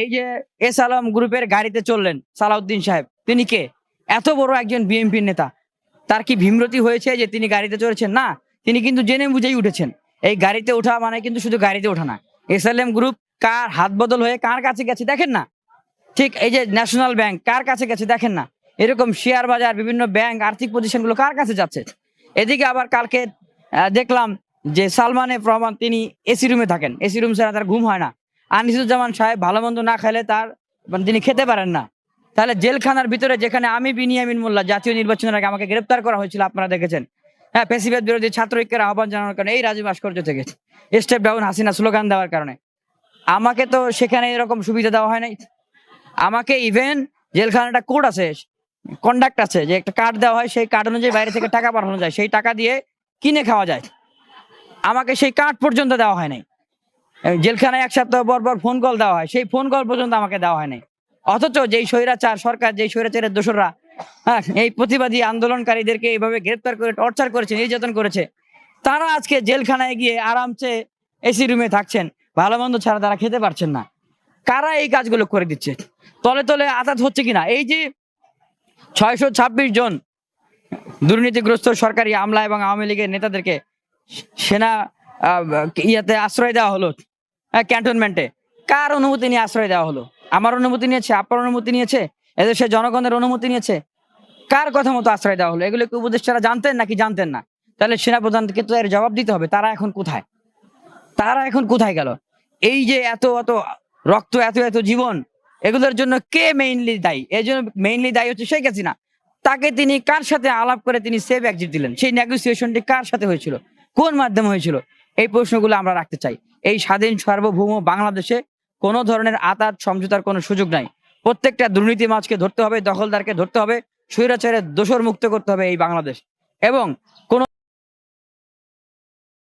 এই যে এস আলম গ্রুপের গাড়িতে চললেন সালাউদ্দিন সাহেব, তিনি কে? এত বড় একজন বিএনপির নেতা। তার কি ভীমরতি হয়েছে যে তিনি গাড়িতে চড়েছেন? না, তিনি কিন্তু জেনে বুঝেই উঠেছেন। এই গাড়িতে ওঠা মানে কিন্তু শুধু গাড়িতে ওঠা না। এস গ্রুপ কার হাত বদল হয়ে কার কাছে গেছে দেখেন না? ঠিক এই যে ন্যাশনাল ব্যাংক কার কাছে গেছে দেখেন না? এরকম শেয়ার বাজার, বিভিন্ন ব্যাংক, আর্থিক প্রতিষ্ঠানগুলো কার কাছে যাচ্ছে? এদিকে আবার কালকে দেখলাম যে সালমানে রহমান তিনি এসি রুমে থাকেন। এসি রুম ছাড়া তার ঘুম হয় না। আনিসুজ্জামান সাহেব ভালো মন্দ না খেলে তার মানে তিনি খেতে পারেন না। তাহলে জেলখানার ভিতরে যেখানে আমি, বিনিয়ামিন মোল্লা, জাতীয় নির্বাচনের আগে আমাকে গ্রেপ্তার করা হয়েছিল, আপনারা দেখেছেন। হ্যাঁ পেশিবাদ বিরোধী ছাত্র ঐক্যের আহ্বান জানানোর কারণে এই রাজীব ভাস্কর্য থেকে। স্টেপ ডাউন হাসিনা স্লোগান দেওয়ার কারণে। আমাকে তো সেখানে এরকম সুবিধা দেওয়া হয় নাই। আমাকে ইভেন জেলখানাটা কোড আছে কন্ডাক্ট আছে, যে একটা কার্ড দেওয়া হয়, সেই কার্ড অনুযায়ী বাইরে থেকে টাকা পাঠানো যায়, সেই টাকা দিয়ে কিনে খাওয়া যায়। আমাকে সেই কার্ড পর্যন্ত দেওয়া হয় নাই। জেলখানায় এক সপ্তাহ পর পর ফোন কল দেওয়া হয়। সেই ফোন কল পর্যন্ত আমাকে দেওয়া হয় নাই। অথচ যেই স্বৈরাচার সরকার, যেই স্বৈরাচারের দোসররা হ্যাঁ এই প্রতিবাদী আন্দোলনকারীদেরকে এইভাবে গ্রেপ্তার করে টর্চার করেছে, নির্যাতন করেছে, তারা আজকে জেলখানায় গিয়ে আরামসে এসি রুমে থাকছেন। ভালো মন্দ ছাড়া তারা খেতে পারছেন না। কারা এই কাজগুলো করে দিচ্ছে? তলে তলে আঘাত হচ্ছে কিনা? এই যে ছয়শো ছাব্বিশ জন দুর্নীতিগ্রস্ত সরকারি আমলা এবং আওয়ামী লীগের নেতাদেরকে সেনা ইয়াতে আশ্রয় দেওয়া হলো ক্যান্টনমেন্টে কার অনুমতি নিয়ে আশ্রয় দেওয়া হলো? আমার অনুমতি নিয়েছে, আপনার অনুমতি নিয়েছে এদেশের জনগণের অনুমতি নিয়েছে। কার কথা মতো আশ্রয় দেওয়া হলো? এগুলো কি উপদেষ্টারা জানতেন নাকি জানতেন না? তাহলে সেনাপ্রধানকে তো এর জবাব দিতে হবে, তারা এখন কোথায়? তারা এখন কোথায় গেল? এই যে এত এত রক্ত, এত এত জীবন, এগুলোর জন্য কে মেইনলি দায়ী? এই জন্য মেইনলি দায়ী হচ্ছে শেখ হাসিনা। তাকে তিনি কার সাথে আলাপ করে তিনি সেভ এক্সিট দিলেন? সেই নেগোসিয়েশনটি কার সাথে হয়েছিল? কোন মাধ্যমে হয়েছিল? এই প্রশ্নগুলো আমরা রাখতে চাই। এই স্বাধীন সার্বভৌম বাংলাদেশে কোনো ধরনের আতার সমঝোতার কোনো সুযোগ নাই। প্রত্যেকটা দুর্নীতি মাছকে ধরতে হবে, দখলদারকে ধরতে হবে, স্বৈরাচারের দোষর মুক্ত করতে হবে এই বাংলাদেশ। এবং কোন